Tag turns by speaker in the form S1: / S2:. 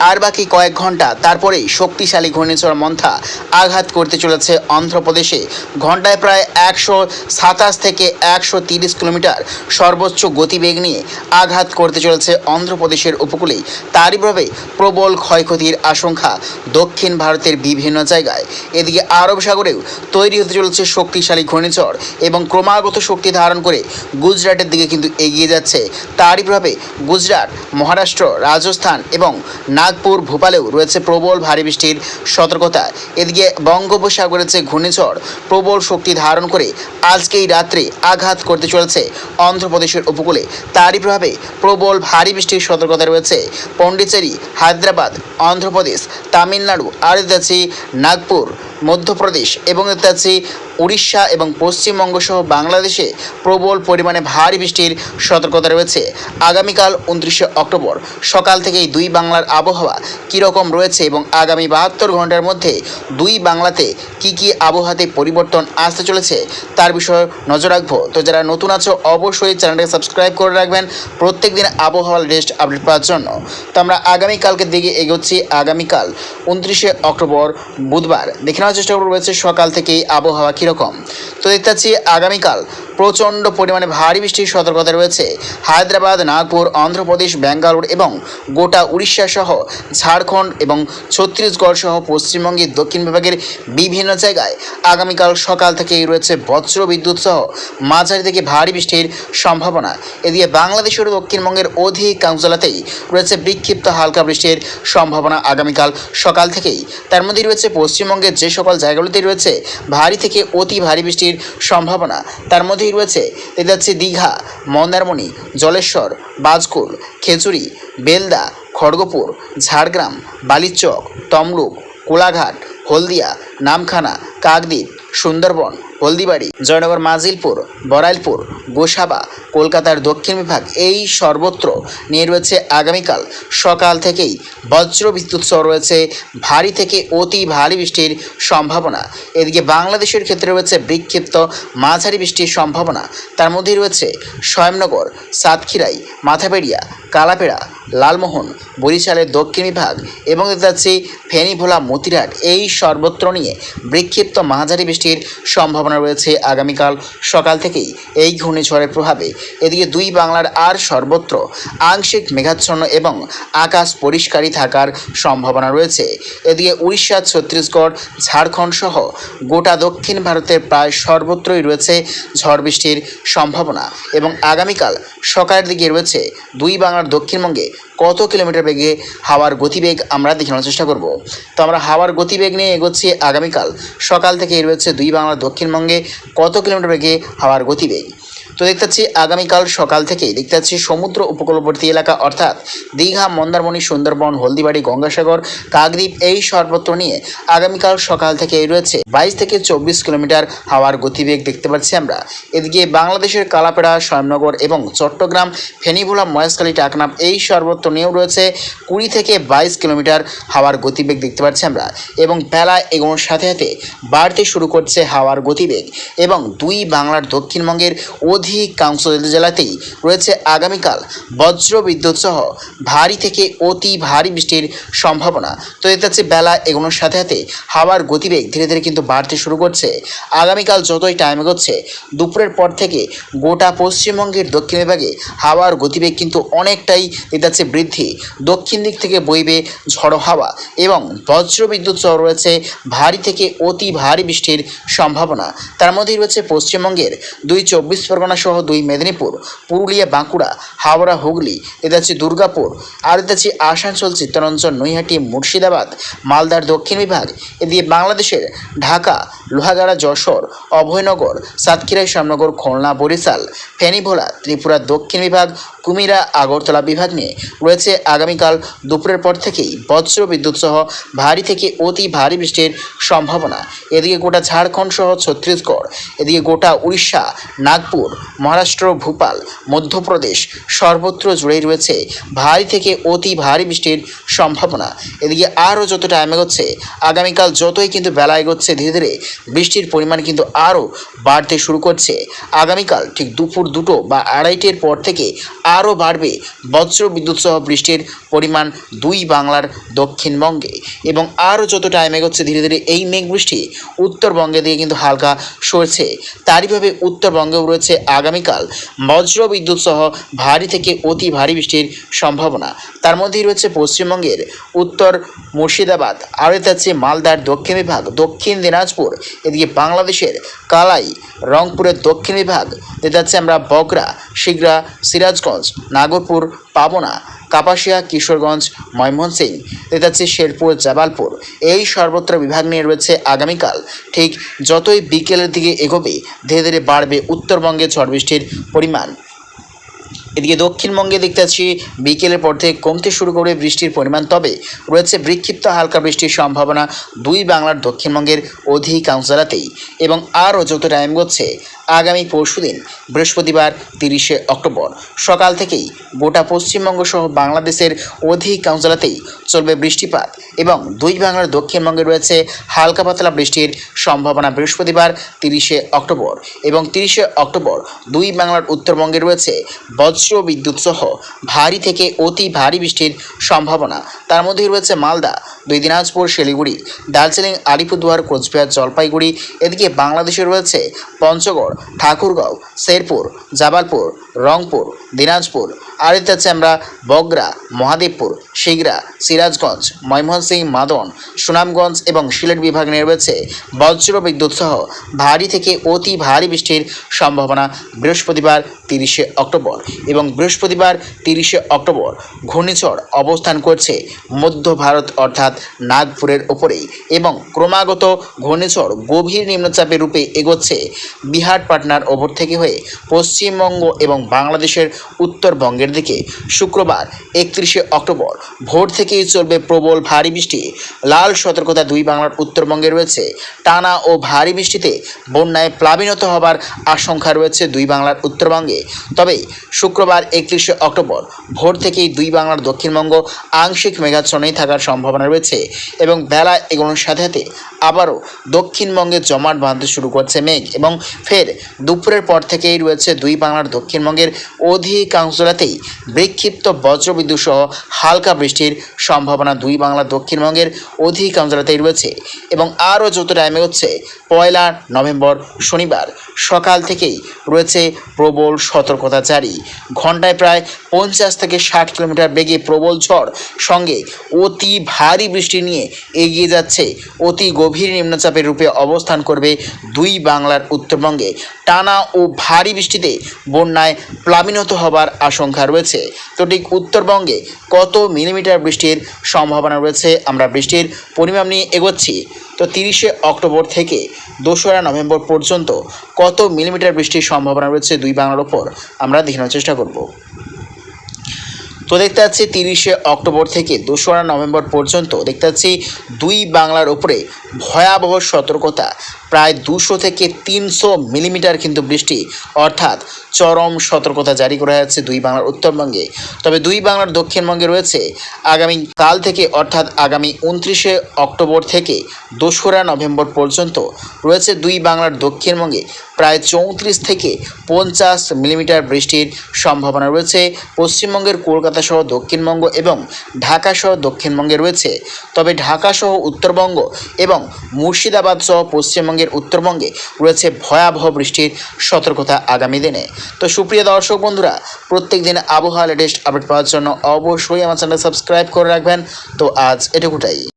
S1: আর বাকি কয়েক ঘণ্টা তারপরেই শক্তিশালী ঘূর্ণিঝড় মন্থা আঘাত করতে চলেছে অন্ধ্রপ্রদেশে। ঘন্টায় প্রায় একশো সাতাশ থেকে একশো তিরিশ কিলোমিটার সর্বোচ্চ গতিবেগ নিয়ে আঘাত করতে চলেছে অন্ধ্রপ্রদেশের উপকূলেই। তারই প্রভাবে প্রবল ক্ষয়ক্ষতির আশঙ্কা দক্ষিণ ভারতের বিভিন্ন জায়গায়। এদিকে আরব সাগরেও তৈরি হতে চলেছে শক্তিশালী ঘূর্ণিঝড় এবং ক্রমাগত শক্তি ধারণ করে গুজরাটের দিকে কিন্তু এগিয়ে যাচ্ছে। তারই প্রভাবে গুজরাট, মহারাষ্ট্র, রাজস্থান এবং নাগপুর, ভোপালেও রয়েছে প্রবল ভারী বৃষ্টির সতর্কতা। এদিকে বঙ্গোপসাগরের যে ঘূর্ণিঝড় প্রবল শক্তি ধারণ করে আজকেই রাত্রে আঘাত করতে চলেছে অন্ধ্রপ্রদেশের উপকূলে। তারই প্রভাবে প্রবল ভারী বৃষ্টির সতর্কতা রয়েছে পণ্ডিচেরি হায়দ্রাবাদ, অন্ধ্রপ্রদেশ, তামিলনাড়ু আর নাগপুর মধ্যপ্রদেশ এবং আছে উড়িষ্যা এবং পশ্চিমবঙ্গ সহ বাংলাদেশে প্রবল পরিমাণে ভারী বৃষ্টির সতর্কতা রয়েছে। আগামীকাল উনত্রিশে অক্টোবর সকাল থেকেই দুই বাংলার আবহাওয়া কীরকম রয়েছে এবং আগামী বাহাত্তর ঘণ্টার মধ্যে দুই বাংলাতে কি কি আবহাওয়াতে পরিবর্তন আসতে চলেছে তার বিষয়ে নজর রাখব। তো যারা নতুন আছো, অবশ্যই চ্যানেলটাকে সাবস্ক্রাইব করে রাখবেন। প্রত্যেক দিন আবহাওয়ার লেটেস্ট আপডেট পাওয়ার জন্য। তো আমরা আগামীকালকে দিকে এগোচ্ছি। আগামীকাল উনত্রিশে অক্টোবর বুধবার। দেখে নেওয়ার চেষ্টা করব রয়েছে সকাল থেকেই আবহাওয়া কীরকম। তো দেখতে পাচ্ছি আগামীকাল প্রচণ্ড পরিমাণে ভারী বৃষ্টির সতর্কতা রয়েছে। হায়দ্রাবাদ, নাগপুর, অন্ধ্রপ্রদেশ, ব্যাঙ্গালোর এবং গোটা উড়িষ্যা সহ ঝাড়খণ্ড এবং ছত্তিশগড় সহ পশ্চিমবঙ্গের দক্ষিণ বিভাগের বিভিন্ন জায়গায় আগামীকাল সকাল থেকেই রয়েছে বজ্র বিদ্যুৎ সহ মাঝারি থেকে ভারী বৃষ্টির সম্ভাবনা। এদিকে বাংলাদেশের দক্ষিণবঙ্গের অধিকাংশ জেলাতেই রয়েছে বিক্ষিপ্ত হালকা বৃষ্টির সম্ভাবনা আগামীকাল সকাল থেকেই। তার মধ্যে রয়েছে পশ্চিমবঙ্গের যে সকল জায়গাগুলোতেই রয়েছে ভারী থেকে অতি ভারী বৃষ্টির সম্ভাবনা। তার মধ্যেই রয়েছে হচ্ছে দীঘা, মন্দারমণি, জলেশ্বর বাজকুল খেচুরি বেলদা, খড়গপুর, ঝাড়গ্রাম, বালিচক, তমলুক, কোলাঘাট, হলদিয়া, নামখানা, কাকদ্বীপ সুন্দরবন, হলদিবাড়ি, জয়নগর মাজিলপুর বরাইলপুর গোসাবা, কলকাতার দক্ষিণ বিভাগ এই সর্বত্র নিয়ে রয়েছে আগামীকাল সকাল থেকেই বজ্র বিদ্যুৎ সহ রয়েছে ভারী থেকে অতি ভারী বৃষ্টির সম্ভাবনা। এদিকে বাংলাদেশের ক্ষেত্রে রয়েছে বিক্ষিপ্ত মাঝারি বৃষ্টির সম্ভাবনা। তার মধ্যেই রয়েছে স্বয়ংনগর, সাতক্ষীরাই মাথাপেড়িয়া কালাপেড়া লালমোহন, বরিশালের দক্ষিণ বিভাগ এবং দেখতে পাচ্ছি ফেনী ভোলা মতিরাট এই সর্বত্র নিয়ে বিক্ষিপ্ত মাঝারি বৃষ্টির সম্ভাবনা রয়েছে আগামীকাল সকাল থেকেই। এই ঘূর্ণিঝড়ের প্রভাবে এদিকে দুই বাংলার আর সর্বত্র আংশিক মেঘাচ্ছন্ন এবং আকাশ পরিষ্কারই থাকার সম্ভাবনা রয়েছে। এদিকে উড়িষ্যা, ছত্তিশগড়, ঝাড়খণ্ড সহ গোটা দক্ষিণ ভারতের প্রায় সর্বত্রই রয়েছে ঝড় বৃষ্টির সম্ভাবনা এবং আগামীকাল সকালের দিকে রয়েছে দুই বাংলার দক্ষিণবঙ্গে কত কিলোমিটার বেগে হাওয়ার গতিবেগ আমরা দেখানোর চেষ্টা করব। তো আমরা হাওয়ার গতিবেগ নিয়ে এগোচ্ছি আগামীকাল। সকাল থেকে রয়েছে দুই বাংলা দক্ষিণবঙ্গে কত কিলোমিটার বেগে হাওয়ার গতিবেগ? তো দেখতে পাচ্ছি আগামীকাল সকাল থেকেই দেখতে পাচ্ছি সমুদ্র উপকূলবর্তী এলাকা, অর্থাৎ দীঘা, মন্দারমণি, সুন্দরবন, হলদিবাড়ি, গঙ্গাসাগর, কাকদ্বীপ, এই সর্বত্র নিয়ে আগামীকাল সকাল থেকেই রয়েছে বাইশ থেকে চব্বিশ কিলোমিটার হাওয়ার গতিবেগ দেখতে পাচ্ছি আমরা। এদিকে বাংলাদেশের কালাপেড়া, স্বয়ংনগর এবং চট্টগ্রাম, ফেনীভোলা, মহেশখালী টাকনাপ এই সর্বত্র নিয়েও রয়েছে কুড়ি থেকে বাইশ কিলোমিটার হাওয়ার গতিবেগ দেখতে পাচ্ছি আমরা এবং বেলা এগোনোর সাথে সাথে বাড়তে শুরু করছে হাওয়ার গতিবেগ এবং দুই বাংলার দক্ষিণবঙ্গের অধিকাংশ জেলাতেই রয়েছে আগামীকাল বজ্র বিদ্যুৎ সহ ভারী থেকে অতি ভারী বৃষ্টির সম্ভাবনা। তো এতে হচ্ছে বেলা এগোনোর সাথে সাথে হাওয়ার গতিবেগ ধীরে ধীরে কিন্তু বাড়তে শুরু করছে। আগামীকাল যতই টাইম এগোচ্ছে, দুপুরের পর থেকে গোটা পশ্চিমবঙ্গের দক্ষিণ বিভাগে হাওয়ার গতিবেগ কিন্তু অনেকটাই এতে হচ্ছে বৃদ্ধি। দক্ষিণ দিক থেকে বইবে ঝড়ো হাওয়া এবং বজ্র বিদ্যুৎ সহ রয়েছে ভারী থেকে অতি ভারী বৃষ্টির সম্ভাবনা। তার মধ্যেই রয়েছে পশ্চিমবঙ্গের দুই চব্বিশ পরগনা সহ দুই মেদিনীপুর, পুরুলিয়া, বাঁকুড়া, হাওড়া, হুগলি এতে আছে দুর্গাপুর, আর এতে আছে আসানসোল, চিত্তরঞ্জন, নৈহাটি, মুর্শিদাবাদ, মালদার দক্ষিণ বিভাগ, এদিকে বাংলাদেশের ঢাকা, লোহাগাড়া, যশোর, অভয়নগর, সাতক্ষীরা শ্যামনগর খুলনা, বরিশাল ফেনীভোলা ত্রিপুরা, দক্ষিণ বিভাগ কুমিরা আগরতলা বিভাগ নিয়ে রয়েছে আগামীকাল দুপুরের পর থেকেই বজ্র বিদ্যুৎ সহ ভারী থেকে অতি ভারী বৃষ্টির সম্ভাবনা। এদিকে গোটা ঝাড়খণ্ড সহ ছত্তিশগড়, এদিকে গোটা উড়িষ্যা, নাগপুর, মহারাষ্ট্র, ভোপাল, মধ্যপ্রদেশ সর্বত্র জুড়েই রয়েছে ভারী থেকে অতি ভারী বৃষ্টির সম্ভাবনা। এদিকে আরও যত টাইম এগোচ্ছে, আগামীকাল যতই কিন্তু বেলা এগোচ্ছে, ধীরে ধীরে বৃষ্টির পরিমাণ কিন্তু আরও বাড়তে শুরু করছে। আগামীকাল ঠিক দুপুর দুটো বা আড়াইটের পর থেকে আরও বাড়বে। বজ্র বিদ্যুৎ সহ বৃষ্টির পরিমাণ দুই বাংলার দক্ষিণবঙ্গে। এবং আরও যত টাইম এগোচ্ছে ধীরে ধীরে এই মেঘ বৃষ্টি উত্তরবঙ্গে দিয়ে কিন্তু হালকা সরছে। তারইভাবে উত্তরবঙ্গেও রয়েছে আগামীকাল বজ্র বিদ্যুৎ সহ ভারী থেকে অতি ভারী বৃষ্টির সম্ভাবনা। তার মধ্যেই রয়েছে পশ্চিমবঙ্গের উত্তর মুর্শিদাবাদ, আরও থাকছে মালদার দক্ষিণ বিভাগ, দক্ষিণ দিনাজপুর, এদিকে বাংলাদেশের কালাই, রংপুরের দক্ষিণ বিভাগ যাচ্ছে আমরা বগরা শিগরা, সিরাজগঞ্জ নাগরপুর, পাবনা, কাপাসিয়া, কিশোরগঞ্জ, ময়মনসিং দেখতে যাচ্ছে শেরপুর, জাবালপুর। এই সর্বত্র বিভাগ নিয়ে রয়েছে আগামীকাল ঠিক যতই বিকেলের দিকে এগোবে, ধীরে ধীরে বাড়বে উত্তরবঙ্গে ঝড় বৃষ্টির পরিমাণ। এদিকে দক্ষিণবঙ্গে দেখতে পাচ্ছি, বিকেলের পর থেকে কমতে শুরু করে বৃষ্টির পরিমাণ, তবে রয়েছে বিক্ষিপ্ত হালকা বৃষ্টির সম্ভাবনা। দুই বাংলার দক্ষিণবঙ্গের অধিকাংশ জেলাতেই এবং আরও যত টাইম গচ্ছে আগামী পরশুদিন বৃহস্পতিবার তিরিশে অক্টোবর। সকাল থেকেই গোটা পশ্চিমবঙ্গ সহ বাংলাদেশের অধিকাংশ জেলাতেই চলবে বৃষ্টিপাত এবং দুই বাংলার দক্ষিণবঙ্গে রয়েছে হালকা পাতলা বৃষ্টির সম্ভাবনা বৃহস্পতিবার তিরিশে অক্টোবর এবং তিরিশে অক্টোবর দুই বাংলার উত্তরবঙ্গে রয়েছে বজ্র বিদ্যুৎ সহ ভারী থেকে অতি ভারী বৃষ্টির সম্ভাবনা। তার মধ্যেই রয়েছে মালদা দুই দিনাজপুর শিলিগুড়ি দার্জিলিং আলিপুরদুয়ার কোচবিহার জলপাইগুড়ি। এদিকে বাংলাদেশে রয়েছে পঞ্চগড় ঠাকুরগাঁও শেরপুর জাবালপুর রংপুর, দিনাজপুর আর আছে আমরা বগরা, মহাদেবপুর, শিগরা, সিরাজগঞ্জ ময়মনসিংহ মাদন, সুনামগঞ্জ এবং সিলেট বিভাগ নিয়ে রয়েছে বজ্র বিদ্যুৎ সহ ভারী থেকে অতি ভারী বৃষ্টির সম্ভাবনা বৃহস্পতিবার তিরিশে অক্টোবর এবং বৃহস্পতিবার তিরিশে অক্টোবর ঘূর্ণিঝড় অবস্থান করছে মধ্য ভারত অর্থাৎ নাগপুরের ওপরেই এবং ক্রমাগত ঘূর্ণিঝড় গভীর নিম্নচাপের রূপে এগোচ্ছে বিহার, পাটনার ওপর থেকে হয়ে পশ্চিমবঙ্গ এবং বাংলাদেশের উত্তরবঙ্গের দিকে। শুক্রবার একত্রিশে অক্টোবর ভোর থেকেই চলবে প্রবল ভারী বৃষ্টি। লাল সতর্কতা দুই বাংলার উত্তরবঙ্গে রয়েছে। টানা ও ভারী বৃষ্টিতে বন্যায় প্লাবিনত হবার আশঙ্কা রয়েছে দুই বাংলার উত্তরবঙ্গে। তবে শুক্রবার একত্রিশে অক্টোবর ভোর থেকেই দুই বাংলার দক্ষিণবঙ্গ আংশিক মেঘাচ্ছন্নেই থাকার সম্ভাবনা রয়েছে এবং বেলা এগোনোর সাথে সাথে আবারও দক্ষিণবঙ্গে জমাট বাঁধতে শুরু করছে মেঘ এবং ফের দুপুরের পর থেকেই রয়েছে দুই বাংলার দক্ষিণবঙ্গের অধিকাংশ জেলাতেই বিক্ষিপ্ত বজ্রবিদ্যুৎ সহ হালকা বৃষ্টির সম্ভাবনা। দুই বাংলা দক্ষিণবঙ্গের অধিকাংশ জেলাতেই রয়েছে এবং আরও যত টাইমে হচ্ছে, পয়লা নভেম্বর শনিবার সকাল থেকেই রয়েছে প্রবল সতর্কতা জারি। ঘন্টায় প্রায় পঞ্চাশ থেকে ষাট কিলোমিটার বেগে প্রবল ঝড় সঙ্গে অতি ভারী বৃষ্টি নিয়ে এগিয়ে যাচ্ছে। অতি গভীর নিম্নচাপের রূপে অবস্থান করবে দুই বাংলার উত্তরবঙ্গে। টানা ও ভারী বৃষ্টিতে বন্যায় প্লাবিনত হবার আশঙ্কা রয়েছে। তো ঠিক উত্তরবঙ্গে কত মিলিমিটার বৃষ্টির সম্ভাবনা রয়েছে? আমরা বৃষ্টির পরিমাণ নিয়ে এগোচ্ছি। তো তিরিশে অক্টোবর থেকে দোসরা নভেম্বর পর্যন্ত কত মিলিমিটার বৃষ্টির সম্ভাবনা রয়েছে দুই বাংলার ওপর? আমরা দেখানোর চেষ্টা করব। তো দেখতে পাচ্ছি তিরিশে অক্টোবর থেকে দোসরা নভেম্বর পর্যন্ত দেখতে পাচ্ছি দুই বাংলার উপরে ভয়াবহ সতর্কতা। প্রায় দুশো থেকে তিনশো মিলিমিটার কিন্তু বৃষ্টি, অর্থাৎ চরম সতর্কতা জারি করা হয়েছে দুই বাংলার উত্তরবঙ্গে। তবে দুই বাংলার দক্ষিণবঙ্গে রয়েছে আগামী কাল থেকে, অর্থাৎ আগামী উনত্রিশে অক্টোবর থেকে দোসরা নভেম্বর পর্যন্ত রয়েছে দুই বাংলার দক্ষিণবঙ্গে। প্রায় চৌত্রিশ থেকে পঞ্চাশ মিলিমিটার বৃষ্টির সম্ভাবনা রয়েছে। পশ্চিমবঙ্গের কলকাতা সহ দক্ষিণবঙ্গ এবং ঢাকা সহ দক্ষিণবঙ্গে রয়েছে। তবে ঢাকা সহ উত্তরবঙ্গ এবং মুর্শিদাবাদ সহ পশ্চিমবঙ্গের উত্তরবঙ্গে রয়েছে ভয়াবহ বৃষ্টির সতর্কতা আগামী দিনে। তো সুপ্রিয় দর্শক বন্ধুরা প্রত্যেক দিন আবহাওয়া লেটেস্ট আপডেট পাওয়ার জন্য অবশ্যই আমার চ্যানেল সাবস্ক্রাইব করে রাখবেন। তো আজ এটুকুটাই।